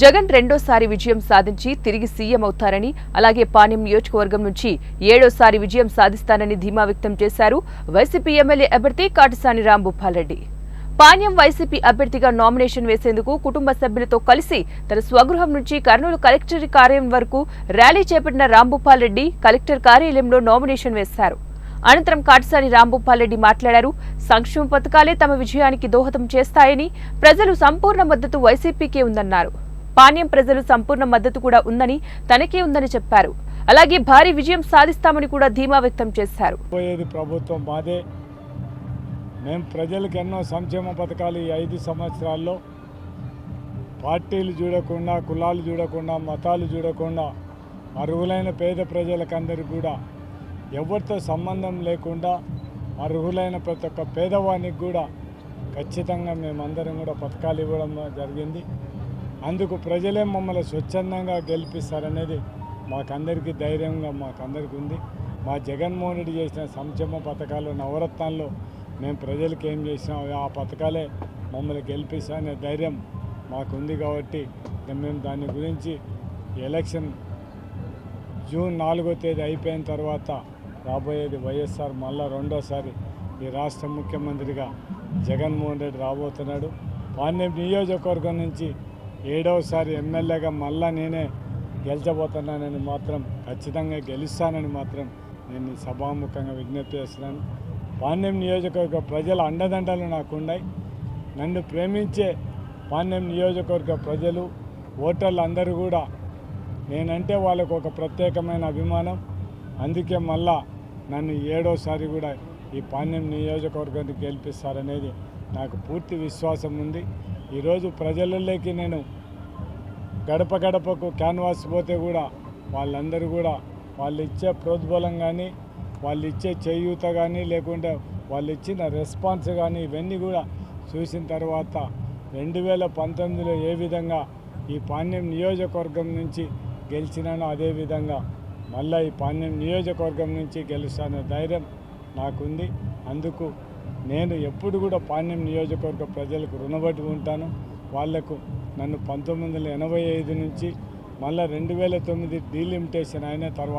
జగన్ రెండోసారి విజయం సాధించి తిరిగి సీఎం అవుతారని అలాగే పాణ్యం నియోజకవర్గం నుంచి ఏడోసారి విజయం సాధిస్తానని ధీమా వ్యక్తం చేశారు వైసీపీ ఎమ్మెల్యే అభ్యర్థి కాటసాని రాంభూపాల్ రెడ్డి పాణ్యం వైసీపీ అభ్యర్థిగా నామినేషన్ వేసేందుకు కుటుంబ సభ్యులతో కలిసి తన స్వగృహం నుంచి కర్నూలు కలెక్టర్ కార్యాలయం వరకు ర్యాలీ చేపట్టిన రాంభూపాల్ రెడ్డి కలెక్టర్ కార్యాలయంలో నామినేషన్ వేశారు. అనంతరం కాటసాని రాంభూపాల్ రెడ్డి మాట్లాడారు సంక్షేమ పథకాలే తమ విజయానికి దోహదం చేస్తాయని ప్రజలు సంపూర్ణ మద్దతు వైసీపీకే ఉందన్నారు. పాణ్యం ప్రజలు సంపూర్ణ మద్దతు కూడా ఉందని తనకే ఉందని చెప్పారు. అలాగే భారీ విజయం సాధిస్తామని కూడా ధీమా వ్యక్తం చేశారు. పోయేది ప్రభుత్వం మాదే. మేము ప్రజలకు ఎన్నో సంక్షేమ పథకాలు ఈ ఐదు సంవత్సరాల్లో పార్టీలు చూడకుండా కులాలు చూడకుండా మతాలు చూడకుండా అర్హులైన పేద ప్రజలకందరికీ కూడా ఎవరితో సంబంధం లేకుండా అర్హులైన ప్రతి ఒక్క పేదవానికి కూడా ఖచ్చితంగా మేమందరం కూడా పథకాలు ఇవ్వడం జరిగింది. అందుకు ప్రజలే మమ్మల్ని స్వచ్ఛందంగా గెలిపిస్తారనేది మాకందరికీ ధైర్యంగా మాకందరికీ ఉంది. మా జగన్మోహన్ రెడ్డి చేసిన సంక్షేమ పథకాలు నవరత్నాల్లో మేము ప్రజలకు ఏం చేసినాం ఆ పథకాలే మమ్మల్ని గెలిపిస్తారనే ధైర్యం మాకుంది కాబట్టి మేము దాని గురించి ఎలక్షన్ జూన్ నాలుగో తేదీ అయిపోయిన తర్వాత రాబోయేది వైఎస్ఆర్ మళ్ళా రెండోసారి ఈ రాష్ట్ర ముఖ్యమంత్రిగా జగన్మోహన్ రెడ్డి రాబోతున్నాడు. పాణ్యం నియోజకవర్గం నుంచి ఏడవసారి ఎమ్మెల్యేగా మళ్ళా నేనే గెలిచబోతున్నానని మాత్రం ఖచ్చితంగా గెలుస్తానని మాత్రం నేను సభాముఖంగా విజ్ఞప్తి చేస్తున్నాను. పాండ్యం నియోజకవర్గ ప్రజల అండదండలు నాకున్నాయి నన్ను ప్రేమించే పాండ్యం నియోజకవర్గ ప్రజలు ఓటర్లు అందరూ కూడా నేనంటే వాళ్ళకు ఒక ప్రత్యేకమైన అభిమానం. అందుకే మళ్ళా నన్ను ఏడోసారి కూడా ఈ పాండ్యం నియోజకవర్గాన్ని గెలిపిస్తారనేది నాకు పూర్తి విశ్వాసం ఉంది. ఈరోజు ప్రజలలోకి నేను గడప గడపకు క్యాన్వాస్ పోతే కూడా వాళ్ళందరూ కూడా వాళ్ళు ఇచ్చే ప్రోద్బలం కానీ వాళ్ళు ఇచ్చే చేయూత కానీ లేకుంటే వాళ్ళు ఇచ్చిన రెస్పాన్స్ కానీ ఇవన్నీ కూడా చూసిన తర్వాత రెండు వేల పంతొమ్మిదిలో ఏ విధంగా ఈ పాణ్యం నియోజకవర్గం నుంచి గెలిచినానో అదేవిధంగా మళ్ళీ ఈ పాణ్యం నియోజకవర్గం నుంచి గెలుస్తానే ధైర్యం నాకుంది. అందుకు నేను ఎప్పుడు కూడా పాణ్యం నియోజకవర్గ ప్రజలకు రుణపడి ఉంటాను. వాళ్ళకు నన్ను పంతొమ్మిది వందల ఎనభై ఐదు నుంచి మళ్ళీ రెండు వేల తొమ్మిది డీలిమిటేషన్ అయిన తర్వాత